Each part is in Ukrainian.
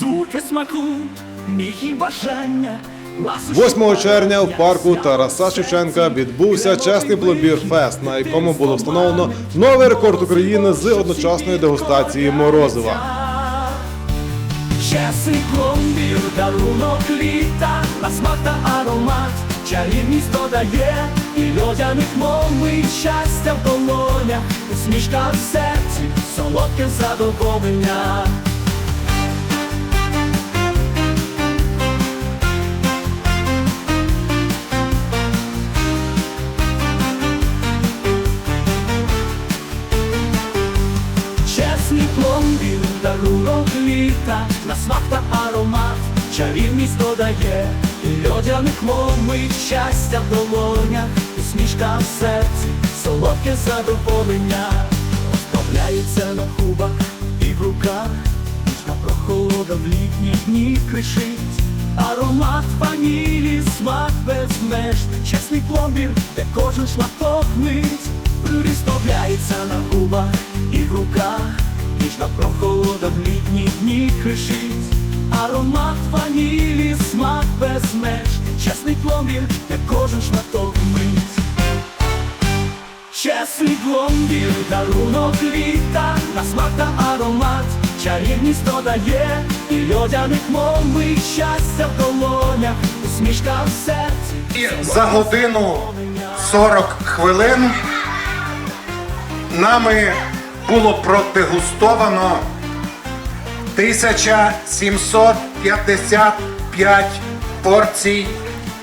звуки смаку, міхі бажання. 8 червня в парку. Тараса Шевченка відбувся чесний пломбір фест, на якому було встановлено новий рекорд України з одночасної дегустації морозива. Чесний пломбір, дарунок літа, на смак та аромат, чарівність додає, і льодяних мови, щастя в долонях, усмішка в серці, солодке задоволення. Літа, на смак та аромат, чарівність додає, і льодяних мовить щастя в долонях, усмішка в серці, солодке задоволення, розправляється на губах і в руках, ніжна прохолода в літні дні кришить, аромат ванілі, смак безмежний, чесний пломбір, де кожен шматок мить. Розставляється на губах і в руках, ніжна прохолода в літні дні кришить, аромат ванілі, смак без меж, чесний пломбір, де кожен шматок мить. Чесний пломбір, дарунок літа, на смак та аромат, чарівність додає, і льодяних мови, щастя в долонях, усмішка в серці. І за годину 40 хвилин нами було продегустовано 1755 порцій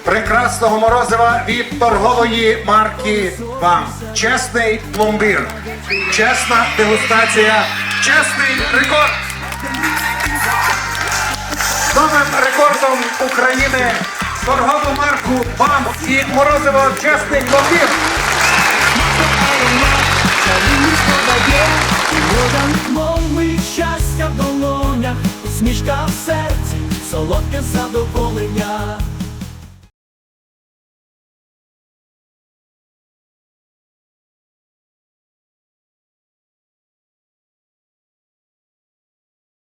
прекрасного морозива від торгової марки ВАМ. Чесний пломбір, чесна дегустація, чесний рекорд. Новим рекордом України торгову марку ВАМ і морозиво чесний пломбір. Чарівність Усмішка в серці, солодке задоволення.